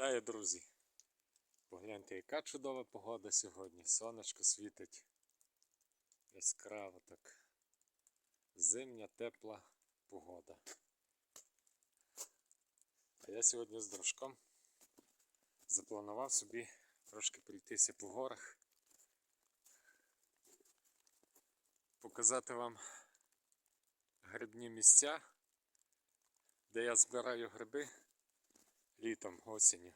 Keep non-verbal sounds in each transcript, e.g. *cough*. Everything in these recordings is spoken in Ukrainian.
Вітаю, друзі! Погляньте, яка чудова погода сьогодні. Сонечко світить яскраво так. Зимня тепла погода. А я сьогодні з дружком запланував собі трошки пройтися по горах. Показати вам грибні місця, де я збираю гриби літом, осінню.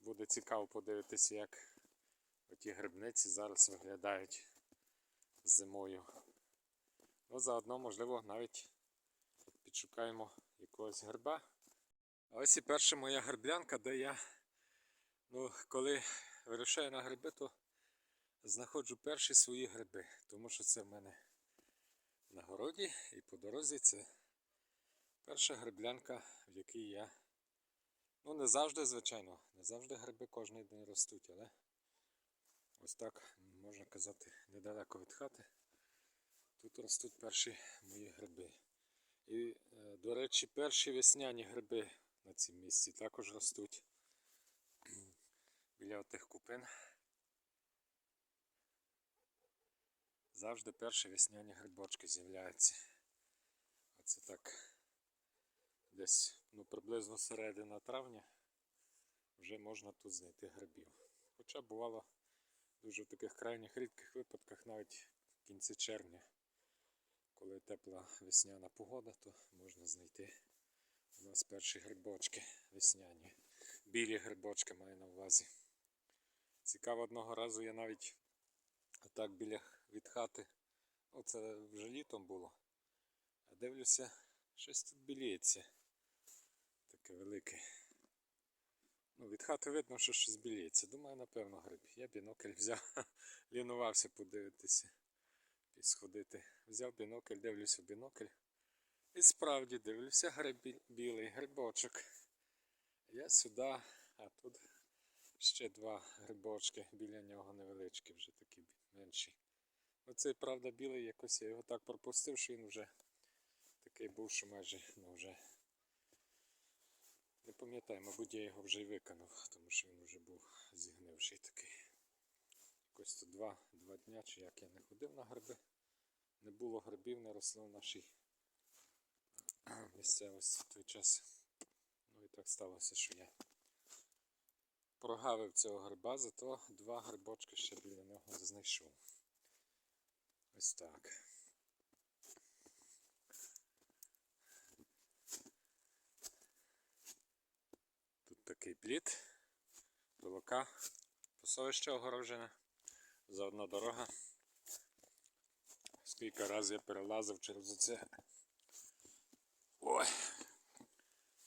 Буде цікаво подивитися, як оті грибниці зараз виглядають зимою. Ну, заодно, можливо, навіть підшукаємо якогось гриба. А ось і перша моя гриблянка, де я, ну, коли вирушаю на гриби, то знаходжу перші свої гриби, тому що це в мене на городі і по дорозі це Перша гриблянка, в якій я. Ну, не завжди, звичайно, не завжди гриби кожен день ростуть, але ось так, можна казати, недалеко від хати. Тут ростуть перші мої гриби. І, е, до речі, перші весняні гриби на цім місці також ростуть біля отих купин. Завжди перші весняні грибочки з'являються. Оце так десь ну, приблизно середина травня вже можна тут знайти грибів. Хоча бувало дуже в таких крайніх рідких випадках, навіть в кінці червня, коли тепла весняна погода, то можна знайти у нас перші грибочки весняні. Білі грибочки маю на увазі. Цікаво, одного разу я навіть отак біля від хати, ну це вже літом було, а дивлюся, щось тут біліється. Таке велике. Ну, від хати видно, що щось біліється. Думаю, напевно, гриб. Я бінокль взяв, *laughs* лінувався подивитися, сходити. Взяв бінокль, дивлюся в бінокль. І справді дивлюся гриб білий, грибочок. Я сюди, а тут ще два грибочки біля нього невеличкі, вже такі менші. Оцей, правда, білий, якось я його так пропустив, що він вже такий був, що майже ну, вже не пам'ятаю, мабуть, я його вже й виконав, тому що він вже був зігнивший такий. Якось то два, два дня, чи як я не ходив на гриби. Не було грибів, не росло в нашій місцевості в той час. Ну і так сталося, що я прогавив цього гриба, зато два грибочки ще біля нього знайшов. Ось так. Тут такий плід, пилока, пасовище огорожене, заодно дорога. Скільки разів я перелазив через оце. Ой,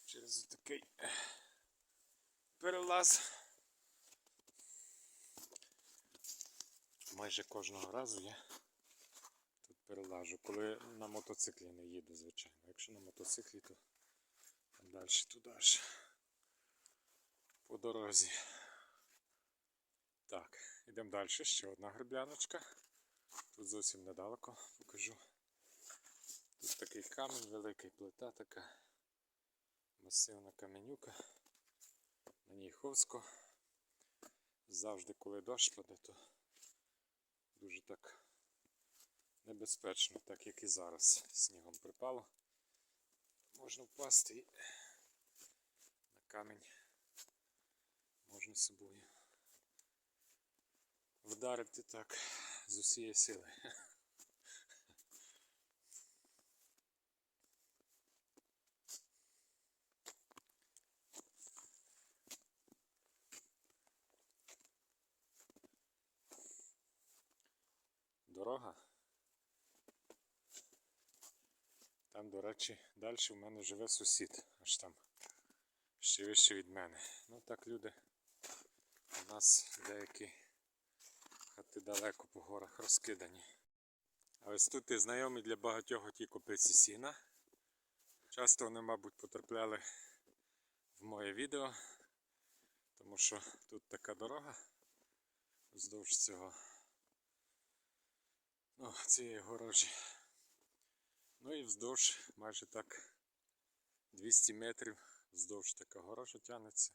через такий перелаз. Майже кожного разу я тут перелажу, коли на мотоциклі не їду, звичайно. Якщо на мотоциклі, то далі туди ж по дорозі. Так, йдемо далі. Ще одна грибляночка. Тут зовсім недалеко покажу. Тут такий камінь, великий плита така. Масивна каменюка. На ній ховсько. Завжди, коли дощ паде, то дуже так небезпечно, так як і зараз. Снігом припало. Можна впасти на камінь можна собою вдарити так з усієї сили. Дорога. Там, до речі, далі в мене живе сусід, аж там ще вище від мене. Ну так люди у нас деякі хати далеко по горах розкидані. А ось тут і знайомі для багатьох ті копиці сіна. Часто вони, мабуть, потрапляли в моє відео, тому що тут така дорога вздовж цього ну, цієї горожі. Ну і вздовж майже так 200 метрів Вздовж така гора, що тягнеться.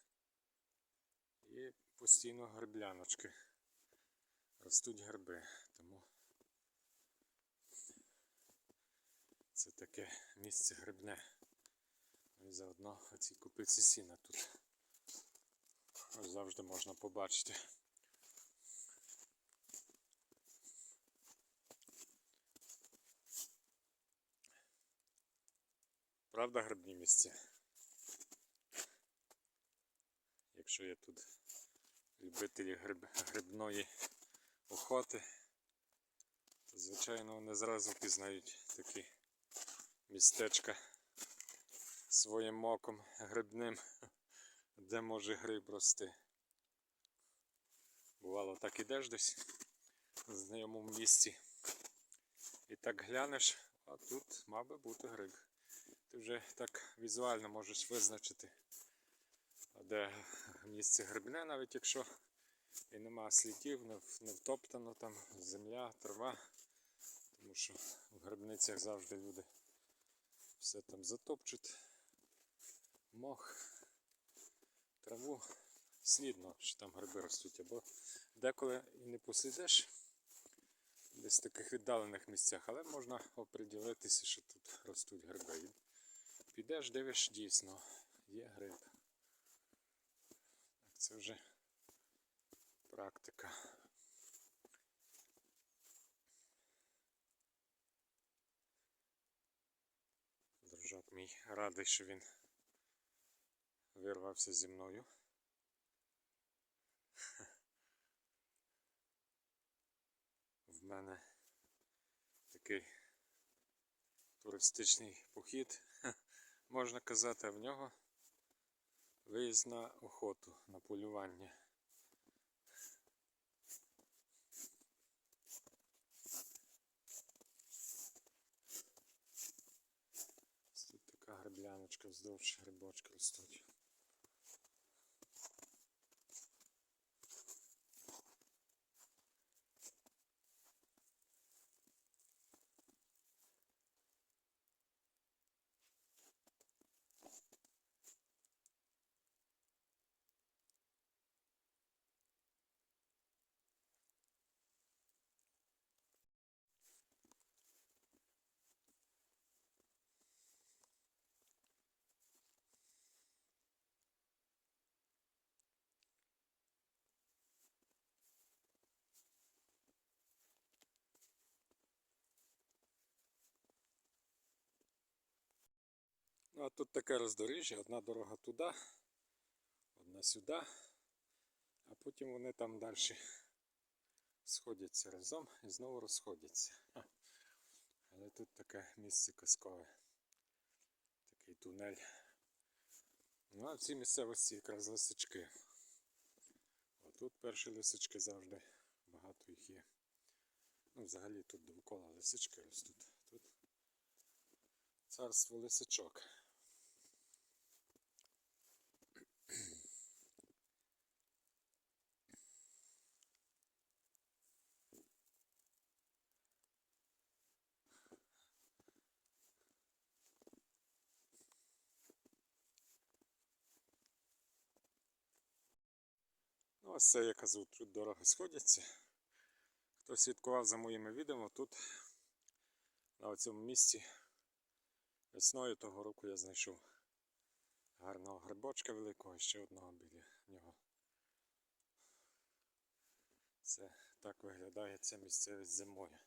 І постійно грибляночки. Ростуть гриби. Тому це таке місце грибне. Ну І заодно оці купиці сіна тут. Завжди можна побачити. Правда грибні місця? Якщо є тут любителі гриб, грибної охоти, то звичайно вони зразу пізнають такі містечка своїм оком грибним, де може гриб рости. Бувало, так ідеш десь в знайомому місці. І так глянеш, а тут мав би бути гриб. Ти вже так візуально можеш визначити, де місце грибне, навіть якщо і нема слідів, не, втоптано там земля, трава. Тому що в грибницях завжди люди все там затопчуть. Мох, траву. Слідно, що там гриби ростуть, або деколи і не послідиш десь в таких віддалених місцях, але можна оприділитися, що тут ростуть гриби. Підеш, дивиш, дійсно, є гриб. Це вже практика. Дружок мій радий, що він вирвався зі мною. В мене такий туристичний похід, *laughs* можна казати, а в нього виїзд на охоту, на полювання. Тут така грибляночка вздовж грибочки ростуть. Ну а тут таке роздоріжжя, одна дорога туди, одна сюди, а потім вони там далі сходяться разом і знову розходяться. Але тут таке місце казкове, такий тунель. Ну а в цій місцевості якраз лисички. Отут перші лисички завжди, багато їх є. Ну, взагалі тут довкола лисички ростуть. Тут царство лисичок. Ось це я кажу, тут дороги сходяться. Хто слідкував за моїми відео, тут на цьому місці весною того року я знайшов гарного грибочка великого ще одного біля нього. Це так виглядає ця місцевість зимою.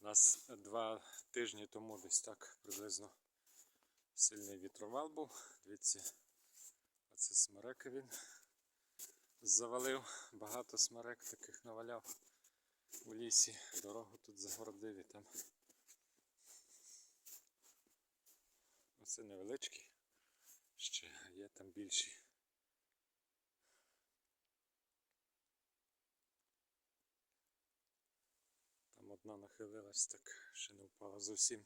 У нас два тижні тому десь так приблизно сильний вітровал був. Дивіться, оце смереки він завалив. Багато смерек таких наваляв у лісі. Дорогу тут загородив і там. Оце невеличкі. Ще є там більші. Там одна нахилилась так, ще не впала зовсім.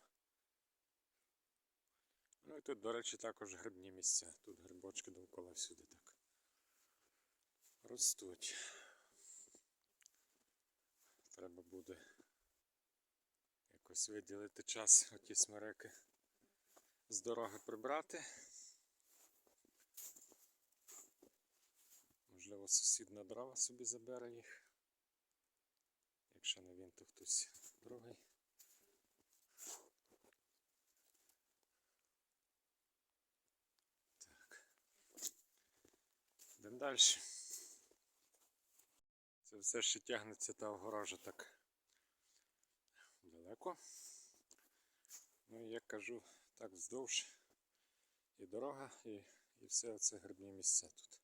Ну і тут, до речі, також грибні місця. Тут грибочки довкола всюди так ростуть. Треба буде якось виділити час оті смереки з дороги прибрати. Можливо, сусід на дрова собі забере їх. Якщо не він, то хтось другий. Далі. Це все ще тягнеться та огорожа так далеко. Ну і як кажу, так вздовж і дорога, і, і все це грибні місця тут.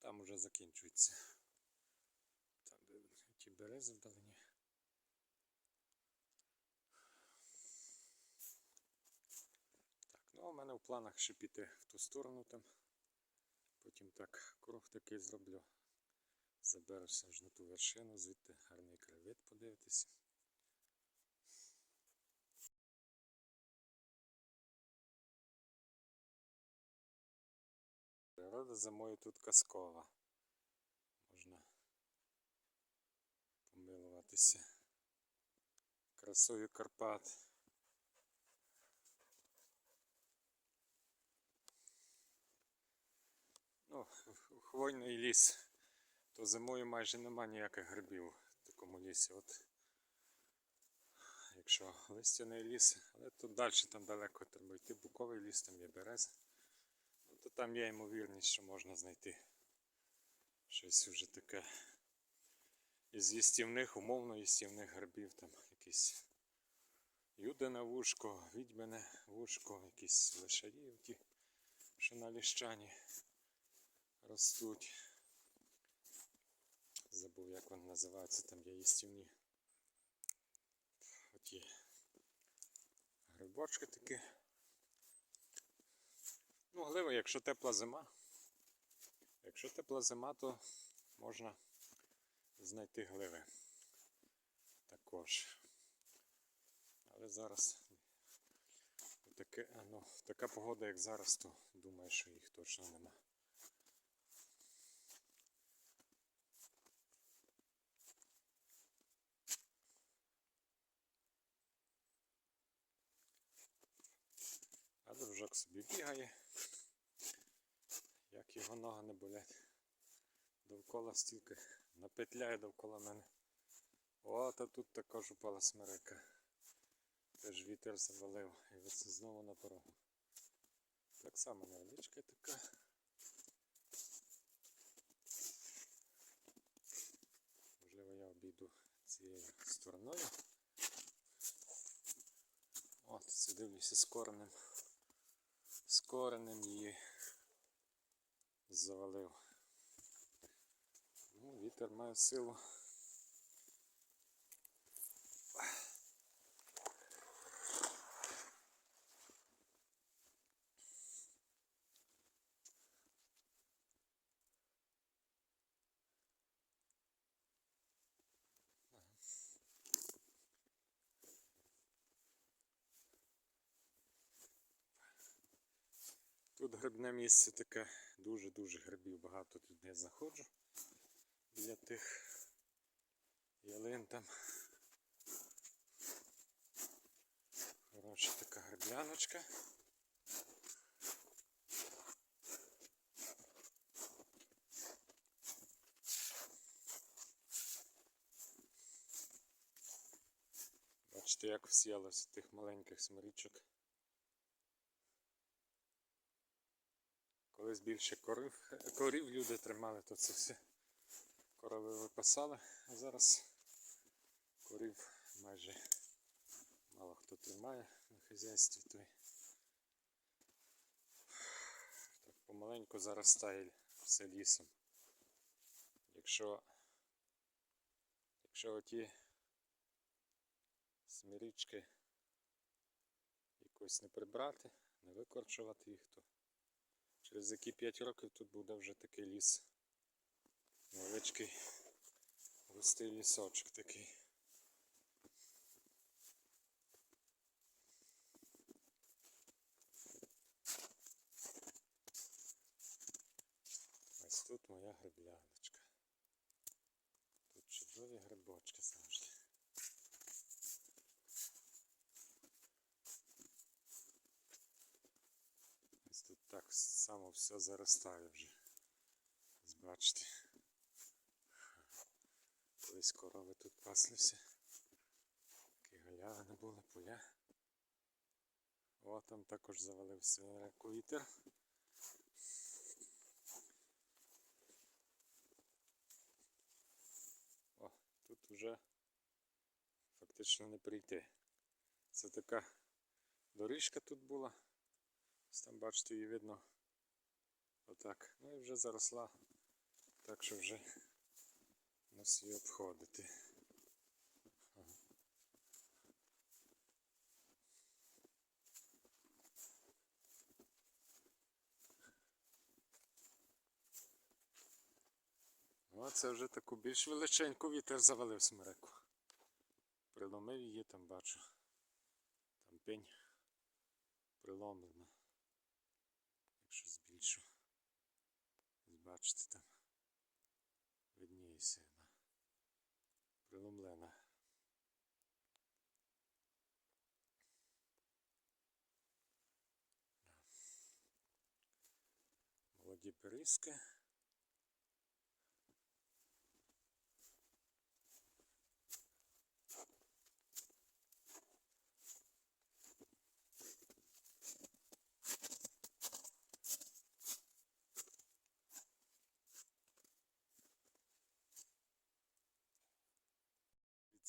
Там уже закінчується. Там, де ті берези вдалині. Ну в мене в планах ще піти в ту сторону там. Потім так круг такий зроблю. Заберешся аж на ту вершину, звідти гарний краєвид подивитися. Природа зимою тут казкова. Можна помилуватися красою Карпат. Ну, хвойний ліс, то зимою майже нема ніяких грибів в такому лісі. От, якщо листяний ліс, але тут далі там далеко треба йти, буковий ліс, там є береза. Ну, то там є ймовірність, що можна знайти щось вже таке із їстівних, умовно їстівних грибів, там якісь юдине вушко, відьмине вушко, якісь лишаї, ті, що на ліщані ростуть. Забув, як вони називаються, там є їстівні. Оті грибочки такі. Ну, гливо, якщо тепла зима. Якщо тепла зима, то можна знайти гливи також. Але зараз таке, ну, така погода, як зараз, то думаю, що їх точно нема. А собі бігає, як його ноги не болять. Довкола стільки напетляє довкола мене. О, та тут також упала смерека. Теж вітер завалив і ось знову на порогу. Так само невеличка така. Можливо, я обійду цією стороною. От, це дивлюся з коренем. З коренем її завалив. Ну, вітер має силу. Тут грибне місце таке, дуже-дуже грибів багато тут не заходжу біля тих ялин там. Хороша така грибляночка. Бачите, як всіялося тих маленьких смирічок. Колись більше корів, корів люди тримали, то це все корови випасали, а зараз корів майже мало хто тримає на хазяйстві. То так помаленьку заростає все лісом. Якщо, якщо оті смірічки якось не прибрати, не викорчувати їх, то Через які 5 років тут буде вже такий ліс. Невеличкий густий лісочок такий. Ось тут моя грибляночка. Тут Чудові грибочки завжди. Ось тут так само все заростає вже. Бачите. Колись корови тут паслися. Такі галявини були, поля. О, там також завалився вітер. О, тут вже фактично не прийти. Це така доріжка тут була. Ось там бачите, її видно отак. Ну і вже заросла. Так що вже нас її обходити. О, це вже таку більш величеньку вітер завалив смереку. Приломив її там бачу. Там пень приломлена. Якщо збільшу. Ось Бачите там. Видніється вона. Приломлена. Молоді периски.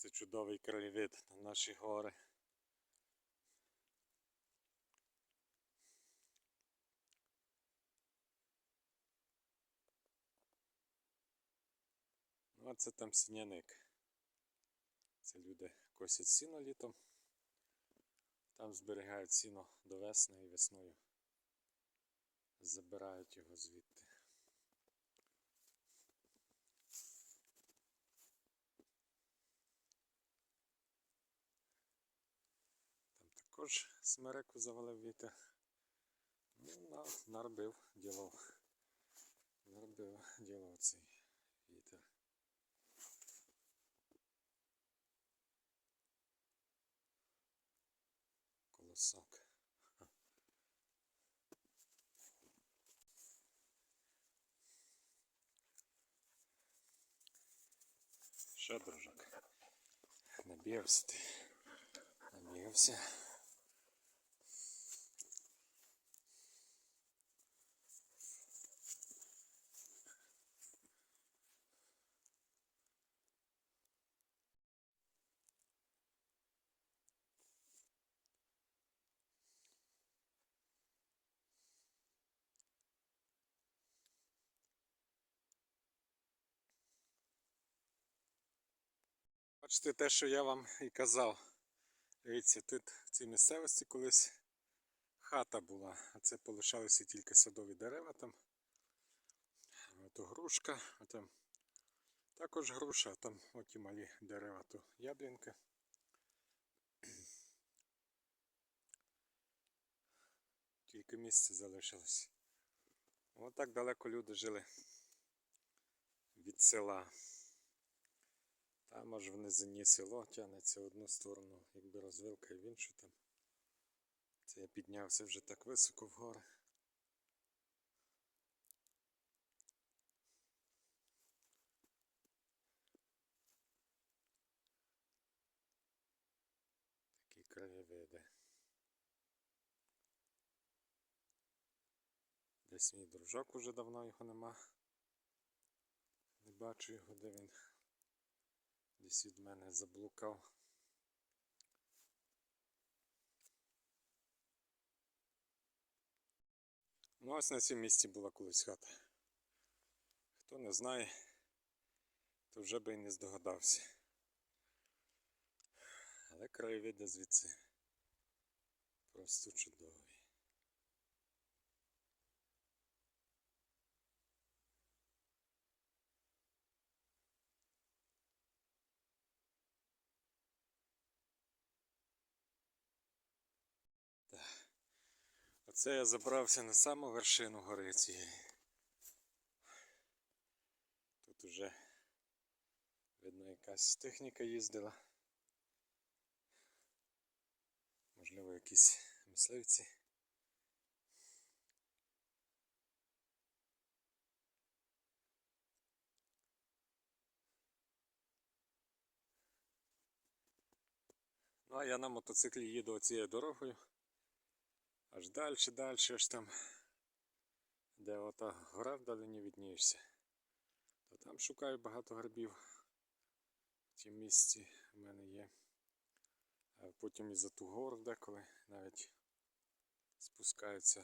Це чудовий краєвид на наші гори. Ну, а це там сіняник. Це люди косять сіно літом. Там зберігають сіно до весни і весною. Забирають його звідти. Там смереку завалив вітер. Ну, на, наробив діло. Наробив діло цей вітер. Колосок. Що, дружок? Набігався ти. Набігався. Бачите те, що я вам і казав. Дивіться, тут в цій місцевості колись хата була, а це полишалися тільки садові дерева там. Ото грушка, а там також груша, а там оті малі дерева, то яблінка. Тільки місце залишилось. Ось так далеко люди жили від села. Там аж в низині село тягнеться в одну сторону, якби розвилка і в іншу там. Це я піднявся вже так високо в гори. Такі краєвиди. Десь мій дружок уже давно його нема. Не бачу його, де він десь від мене заблукав. Ну ось на цьому місці була колись хата. Хто не знає, то вже би і не здогадався. Але краєвиди звідси просто чудові. Оце я забрався на саму вершину гори цієї. Тут уже видно, якась техніка їздила. Можливо, якісь мисливці. Ну, а я на мотоциклі їду цією дорогою. Аж далі, далі, аж там, де ота гора вдалині віднієшся. То там шукаю багато грибів. В тім місці в мене є. А потім і за ту гору деколи навіть спускаються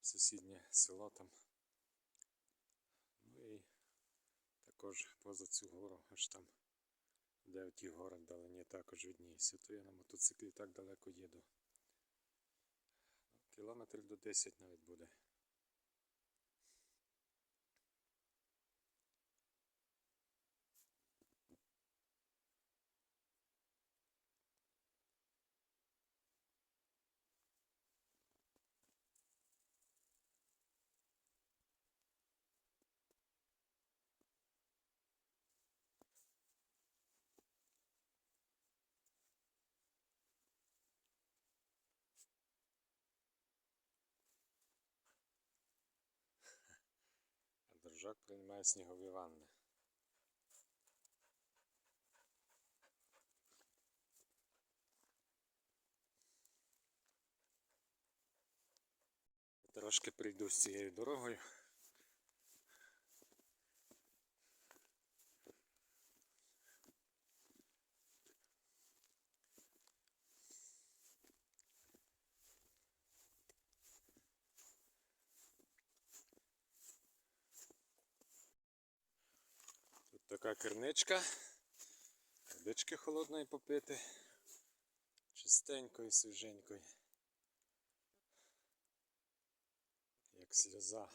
в сусіднє село там. Ну і також поза цю гору, аж там, де в ті гори вдалині також відніюся. То я на мотоциклі так далеко їду. Кілометрів до 10 навіть буде. Держак приймає снігові ванни. Трошки прийду з цією дорогою. Така керничка. Водички холодної попити. Чистенької, свіженької. Як сльоза.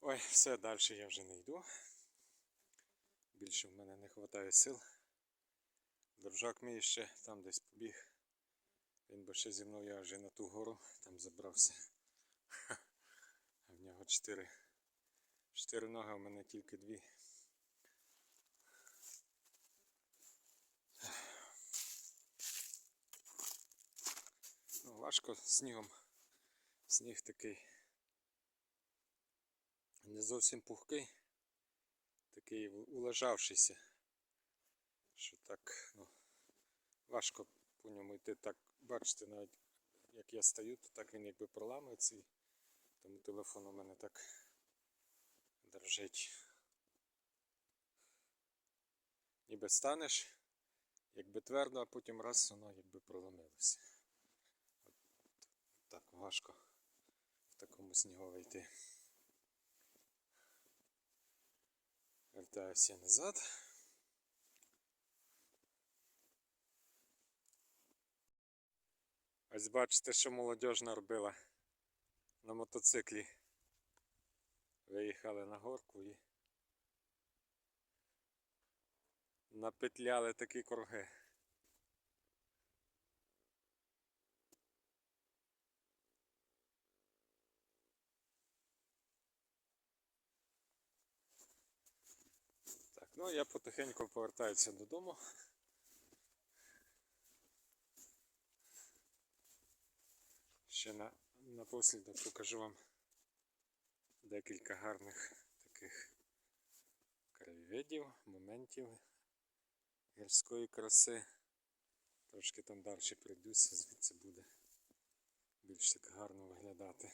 Ой, все, далі я вже не йду. Більше в мене не вистачає сил. Дружак мій ще там десь побіг. Він би ще зі мною я вже на ту гору там забрався. *laughs* А в нього чотири. Чотири ноги, в мене тільки дві. Ну, важко снігом. Сніг такий не зовсім пухкий, такий улежавшийся. Що так, ну, важко по ньому йти. Так, бачите, навіть як я стою, то так він якби проламується. І тому телефон у мене так дрожить. Ніби станеш, якби твердо, а потім раз воно якби проломилося. От Так важко в такому снігові йти. Вертаюся назад. Ось бачите, що молодіж наробила на мотоциклі. Виїхали на горку і напетляли такі круги. Так, ну я потихеньку повертаюся додому. Ще на, напослідок покажу вам декілька гарних таких краєвидів, моментів гірської краси. Трошки там далі прийдуся, звідси буде більш так гарно виглядати.